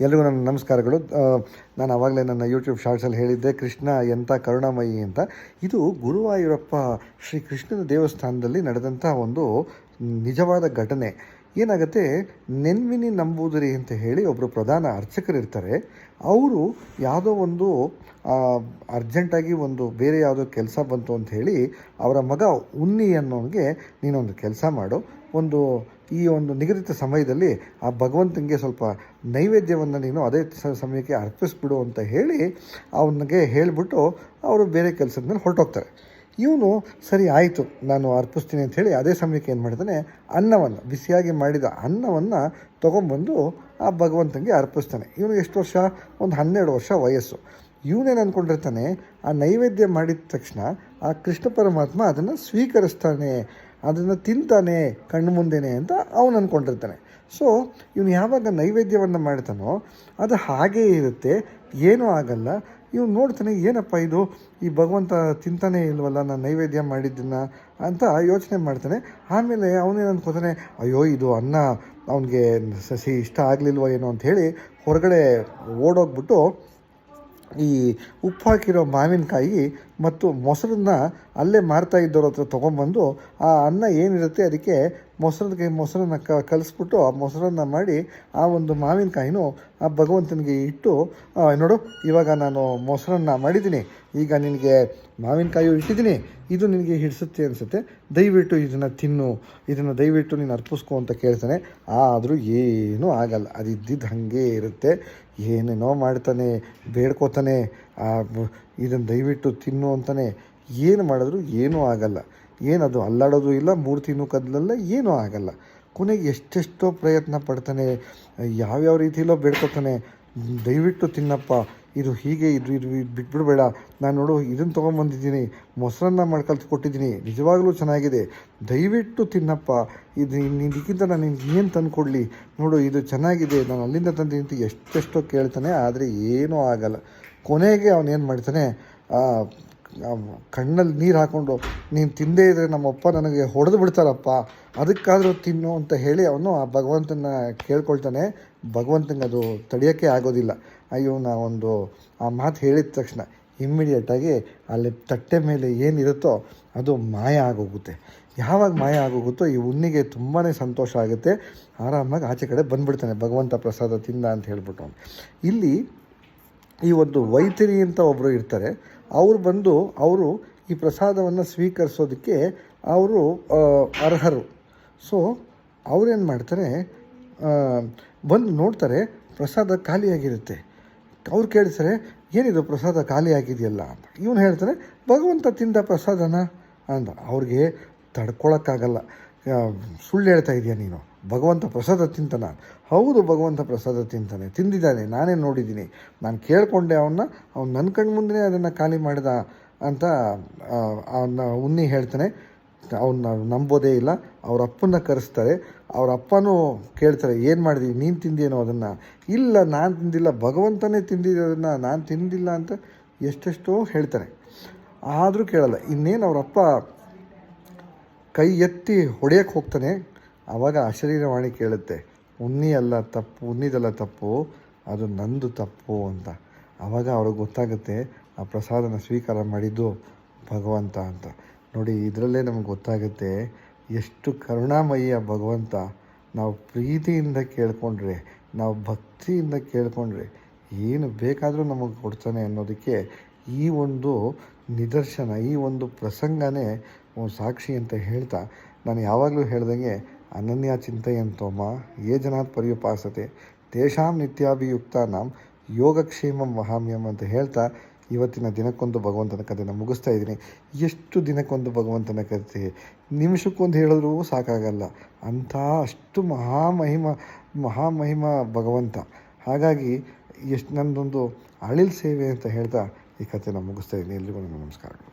ಎಲ್ರಿಗೂ ನನ್ನ ನಮಸ್ಕಾರಗಳು. ನಾನು ಆವಾಗಲೇ ನನ್ನ ಯೂಟ್ಯೂಬ್ ಶಾರ್ಟ್ಸಲ್ಲಿ ಹೇಳಿದ್ದೆ, ಕೃಷ್ಣ ಎಂಥ ಕರುಣಾಮಯಿ ಅಂತ. ಇದು ಗುರುವಾಯೂರಪ್ಪ ಶ್ರೀ ಕೃಷ್ಣನ ದೇವಸ್ಥಾನದಲ್ಲಿ ನಡೆದಂಥ ಒಂದು ನಿಜವಾದ ಘಟನೆ. ಏನಾಗುತ್ತೆ, ನೆನ್ವಿನಿ ನಂಬೂದಿರಿ ಅಂತ ಹೇಳಿ ಒಬ್ಬರು ಪ್ರಧಾನ ಅರ್ಚಕರಿರ್ತಾರೆ. ಅವರು ಯಾವುದೋ ಒಂದು ಅರ್ಜೆಂಟಾಗಿ ಒಂದು ಬೇರೆ ಯಾವುದೋ ಕೆಲಸ ಬಂತು ಅಂತ ಹೇಳಿ ಅವರ ಮಗ ಉನ್ನಿ ಅನ್ನೋನಿಗೆ ನೀನೊಂದು ಕೆಲಸ ಮಾಡು. ಒಂದು ಈ ಒಂದು ನಿಗದಿತ ಸಮಯದಲ್ಲಿ ಆ ಭಗವಂತನಿಗೆ ಸ್ವಲ್ಪ ನೈವೇದ್ಯವನ್ನು ನೀನು ಅದೇ ಸಮಯಕ್ಕೆ ಅರ್ಪಿಸ್ಬಿಡು ಅಂತ ಹೇಳಿ ಅವನಿಗೆ ಹೇಳಿಬಿಟ್ಟು ಅವರು ಬೇರೆ ಕೆಲಸದ ಮೇಲೆ ಹೊರಟೋಗ್ತಾರೆ. ಇವನು, ಸರಿ ಆಯಿತು, ನಾನು ಅರ್ಪಿಸ್ತೀನಿ ಅಂತ ಹೇಳಿ ಅದೇ ಸಮಯಕ್ಕೆ ಏನು ಮಾಡ್ತಾನೆ, ಅನ್ನವನ್ನು, ಬಿಸಿಯಾಗಿ ಮಾಡಿದ ಅನ್ನವನ್ನು ತೊಗೊಂಬಂದು ಆ ಭಗವಂತನಿಗೆ ಅರ್ಪಿಸ್ತಾನೆ. ಇವನು ಎಷ್ಟು ವರ್ಷ? ಒಂದು ಹನ್ನೆರಡು ವರ್ಷ ವಯಸ್ಸು. ಇವನೇನು ಅಂದ್ಕೊಂಡಿರ್ತಾನೆ ಆ ನೈವೇದ್ಯ ಮಾಡಿದ ತಕ್ಷಣ ಆ ಕೃಷ್ಣ ಪರಮಾತ್ಮ ಅದನ್ನು ಸ್ವೀಕರಿಸ್ತಾನೆ ಅದನ್ನು ತಿಂತಾನೆ, ಕಣ್ಣು ಮುಂದೆನೆ ಅಂತ ಅವನು ಅಂದ್ಕೊಂಡಿರ್ತಾನೆ ಸೊ ಇವನು ಯಾವಾಗ ನೈವೇದ್ಯವನ್ನು ಮಾಡ್ತಾನೋ ಅದು ಹಾಗೇ ಇರುತ್ತೆ. ಏನೂ ಆಗಲ್ಲ. ಇವನು ನೋಡ್ತಾನೆ, ಏನಪ್ಪ ಇದು? ಈ ಭಗವಂತ ತಿಂತಾನೆ ಇಲ್ವಲ್ಲ, ನಾನು ನೈವೇದ್ಯ ಮಾಡಿದ್ದನ್ನು? ಅಂತ ಯೋಚನೆ ಮಾಡ್ತಾನೆ. ಆಮೇಲೆ ಅವನೇನು ಅಂದ್ಕೋತಾನೆ ಅಯ್ಯೋ, ಇದು ಅನ್ನ ಅವನಿಗೆ ಸಸಿ ಇಷ್ಟ ಆಗಲಿಲ್ವೋ ಏನೋ ಅಂತ ಹೇಳಿ ಹೊರಗಡೆ ಓಡೋಗ್ಬಿಟ್ಟು ಈ ಉಪ್ಪು ಹಾಕಿರೋ ಮಾವಿನಕಾಯಿ ಮತ್ತು ಮೊಸರನ್ನ ಅಲ್ಲೇ ಮಾರ್ತಾ ಇದ್ದವ್ರ ಹತ್ರ ತೊಗೊಂಬಂದು ಆ ಅನ್ನ ಏನಿರುತ್ತೆ ಅದಕ್ಕೆ ಮೊಸರದ ಮೊಸರನ್ನ ಕ, ಕಲಿಸ್ಬಿಟ್ಟು ಆ ಮೊಸರನ್ನ ಮಾಡಿ ಆ ಒಂದು ಮಾವಿನಕಾಯಿನೂ ಆ ಭಗವಂತನಿಗೆ ಇಟ್ಟು ನೋಡು, ಇವಾಗ ನಾನು ಮೊಸರನ್ನ ಮಾಡಿದ್ದೀನಿ. ಈಗ ನಿನಗೆ ಮಾವಿನಕಾಯಿ ಇಟ್ಟಿದ್ದೀನಿ. ಇದು ನಿನಗೆ ಹಿಡಿಸುತ್ತೆ ಅನಿಸುತ್ತೆ. ದಯವಿಟ್ಟು ಇದನ್ನು ತಿನ್ನು. ಇದನ್ನು ದಯವಿಟ್ಟು ನೀನು ಅರ್ಪಿಸ್ಕೊ ಅಂತ ಕೇಳ್ತಾನೆ. ಆದರೂ ಏನೂ ಆಗಲ್ಲ. ಅದು ಇದ್ದಿದ್ದು ಹಾಗೆ ಇರುತ್ತೆ. ಏನೇನೋ ಮಾಡ್ತಾನೆ, ಬೇಡ್ಕೋತಾನೆ. ಇದನ್ನು ದಯವಿಟ್ಟು ತಿನ್ನು ಅಂತಾನೆ. ಏನು ಮಾಡಿದ್ರು ಏನೂ ಆಗಲ್ಲ. ಏನದು ಅಲ್ಲಾಡೋದು ಇಲ್ಲ ಮೂರ್ತಿನೂ ಕದಲಲ್ಲ ಏನೂ ಆಗಲ್ಲ. ಕೊನೆಗೆ ಎಷ್ಟೆಷ್ಟೋ ಪ್ರಯತ್ನ ಪಡ್ತಾನೆ, ಯಾವ್ಯಾವ ರೀತಿಯಲ್ಲೋ ಬೇಡ್ಕೊತಾನೆ. ದಯವಿಟ್ಟು ತಿನ್ನಪ್ಪ, ಇದು ಹೀಗೆ, ಇದು ಇದು ಬಿಟ್ಬಿಡಬೇಡ. ನಾನು ನೋಡು ಇದನ್ನು ತೊಗೊಂಬಂದಿದ್ದೀನಿ, ಮೊಸರನ್ನ ಮಾಡ್ಕಲ್ತು ಕೊಟ್ಟಿದ್ದೀನಿ ನಿಜವಾಗ್ಲೂ ಚೆನ್ನಾಗಿದೆ. ದಯವಿಟ್ಟು ತಿನ್ನಪ್ಪ, ಇದು ಇದಕ್ಕಿಂತ ನಾನು ಏನು ತಂದುಕೊಡ್ಲಿ? ನೋಡು, ಇದು ಚೆನ್ನಾಗಿದೆ, ನಾನು ಅಲ್ಲಿಂದ ತಂದಿದ್ದೀನಿ ಅಂತ ಎಷ್ಟೆಷ್ಟೋ ಕೇಳ್ತಾನೆ, ಆದರೆ ಏನೂ ಆಗಲ್ಲ. ಕೊನೆಗೆ ಅವನೇನು ಮಾಡ್ತಾನೆ ಕಣ್ಣಲ್ಲಿ ನೀರು ಹಾಕ್ಕೊಂಡು ನೀನು ತಿಂದೇ ಇದ್ದರೆ ನಮ್ಮಪ್ಪ ನನಗೆ ಹೊಡೆದು ಬಿಡ್ತಾರಪ್ಪ. ಅದಕ್ಕಾದರೂ ತಿನ್ನು ಅಂತ ಹೇಳಿ ಅವನು ಆ ಭಗವಂತನ ಕೇಳ್ಕೊಳ್ತಾನೆ. ಭಗವಂತನಿಗೆ ಅದು ತಡೆಯೋಕ್ಕೆ ಆಗೋದಿಲ್ಲ. ಅಯ್ಯೋ ನಾ ಒಂದು ಆ ಮಾತು ಹೇಳಿದ ತಕ್ಷಣ ಇಮ್ಮಿಡಿಯೇಟಾಗಿ ಅಲ್ಲಿ ತಟ್ಟೆ ಮೇಲೆ ಏನಿರುತ್ತೋ ಅದು ಮಾಯ ಆಗೋಗುತ್ತೆ. ಯಾವಾಗ ಮಾಯ ಆಗೋಗುತ್ತೋ ಈ ಹುಣ್ಣಿಗೆ ತುಂಬಾ ಸಂತೋಷ ಆಗುತ್ತೆ. ಆರಾಮಾಗಿ ಆಚೆ ಕಡೆ ಬಂದುಬಿಡ್ತಾನೆ ಭಗವಂತ ಪ್ರಸಾದ ತಿಂದ ಅಂತ ಹೇಳ್ಬಿಟ್ಟು ಇಲ್ಲಿ ಈ ಒಂದು ವೈತಿರಿ ಅಂತ ಒಬ್ಬರು ಇರ್ತಾರೆ. ಅವ್ರು ಬಂದು ಅವರು ಈ ಪ್ರಸಾದವನ್ನು ಸ್ವೀಕರಿಸೋದಕ್ಕೆ ಅವರು ಅರ್ಹರು. ಸೊ ಅವ್ರೇನು ಮಾಡ್ತಾರೆ ಬಂದು ನೋಡ್ತಾರೆ ಪ್ರಸಾದ ಖಾಲಿಯಾಗಿರುತ್ತೆ. ಅವ್ರು ಕೇಳ್ತಾರೆ, ಏನಿದು ಪ್ರಸಾದ ಖಾಲಿಯಾಗಿದೆಯಲ್ಲ ಅಂತ. ಇವನು ಹೇಳ್ತಾರೆ, ಭಗವಂತ ತಿಂದ ಪ್ರಸಾದನ ಅಂದ ಅವ್ರಿಗೆ ತಡ್ಕೊಳಕ್ಕಾಗಲ್ಲ. ಸುಳ್ಳು ಹೇಳ್ತಾ ಇದೆಯಾ ನೀನು. ಭಗವಂತ ಪ್ರಸಾದ ತಿಂತಾನ. ಹೌದು ಭಗವಂತ ಪ್ರಸಾದ ತಿಂತಾನೆ. ತಿಂದಿದ್ದಾನೆ. ನಾನೇ ನೋಡಿದ್ದೀನಿ. ನಾನು ಕೇಳಿಕೊಂಡೆ ಅವನ್ನ ಅವ್ನು ನನ್ನ ಕಣ್ಣು ಮುಂದೆ ಅದನ್ನು ಖಾಲಿ ಮಾಡಿದ ಅಂತ ಅವನ್ನ ಉನ್ನಿ ಹೇಳ್ತಾನೆ. ಅವನ್ನ ನಂಬೋದೇ ಇಲ್ಲ. ಅವ್ರ ಅಪ್ಪನ ಕರೆಸ್ತಾರೆ. ಅವ್ರ ಅಪ್ಪನೂ ಕೇಳ್ತಾರೆ, ಏನು ಮಾಡಿದೀವಿ ನೀನು ತಿಂದೇನೋ ಅದನ್ನು? ಇಲ್ಲ, ನಾನು ತಿಂದಿಲ್ಲ. ಭಗವಂತನೇ ತಿಂದಿರೋದನ್ನು ನಾನು ತಿಂದಿಲ್ಲ ಅಂತ ಎಷ್ಟೆಷ್ಟೋ ಹೇಳ್ತಾರೆ. ಆದರೂ ಕೇಳಲ್ಲ. ಇನ್ನೇನು ಅವರಪ್ಪ ಕೈ ಎತ್ತಿ ಹೊಡೆಯಕ್ಕೆ ಹೋಗ್ತಾನೆ. ಆವಾಗ ಅಶರೀರವಾಣಿ ಕೇಳುತ್ತೆ ಉನ್ನಿ ಅಲ್ಲ ತಪ್ಪು ಉನ್ನಿದಲ್ಲ ತಪ್ಪು, ಅದು ನಂದು ತಪ್ಪು ಅಂತ. ಆವಾಗ ಅವ್ರಿಗೆ ಗೊತ್ತಾಗುತ್ತೆ, ಆ ಪ್ರಸಾದನ ಸ್ವೀಕಾರ ಮಾಡಿದ್ದು ಭಗವಂತ ಅಂತ. ನೋಡಿ, ಇದರಲ್ಲೇ ನಮ್ಗೆ ಗೊತ್ತಾಗುತ್ತೆ, ಎಷ್ಟು ಕರುಣಾಮಯ್ಯ ಭಗವಂತ. ನಾವು ಪ್ರೀತಿಯಿಂದ ಕೇಳ್ಕೊಂಡ್ರೆ, ನಾವು ಭಕ್ತಿಯಿಂದ ಕೇಳ್ಕೊಂಡ್ರೆ, ಏನು ಬೇಕಾದರೂ ನಮಗೆ ಕೊಡ್ತಾನೆ ಅನ್ನೋದಕ್ಕೆ ಈ ಒಂದು ನಿದರ್ಶನ, ಈ ಒಂದು ಪ್ರಸಂಗನೇ ಸಾಕ್ಷಿ ಅಂತ ಹೇಳ್ತಾ, ನಾನು ಯಾವಾಗಲೂ ಹೇಳ್ದಂಗೆ ಅನನ್ಯ ಚಿಂತೆಯಂತೋಮ ಯೇ ಜನಾತ್ ಪರ್ಯುಪಾಸತೆ, ತೇಷಾಂ ನಿತ್ಯಾಭಿಯುಕ್ತಾನಾಂ, ಯೋಗಕ್ಷೇಮಂ ವಹಾಮ್ಯಂ ಅಂತ ಹೇಳ್ತಾ ಇವತ್ತಿನ ದಿನಕ್ಕೊಂದು ಭಗವಂತನ ಕಥೆನ ಮುಗಿಸ್ತಾ ಇದ್ದೀನಿ. ಎಷ್ಟು ದಿನಕ್ಕೊಂದು ಭಗವಂತನ ಕಥೆ? ನಿಮಿಷಕ್ಕೊಂದು ಹೇಳಿದ್ರೂ ಸಾಕಾಗಲ್ಲ. ಅಂಥ ಅಷ್ಟು ಮಹಾಮಹಿಮ ಮಹಾಮಹಿಮ ಭಗವಂತ. ಹಾಗಾಗಿ ಎಷ್ಟು ನನ್ನದೊಂದು ಅಳಿಲ್ ಸೇವೆ ಅಂತ ಹೇಳ್ತಾ ಈ ಕಥೆನ ಮುಗಿಸ್ತಾ ಇದ್ದೀನಿ. ಎಲ್ರಿಗೂ ನಮಸ್ಕಾರಗಳು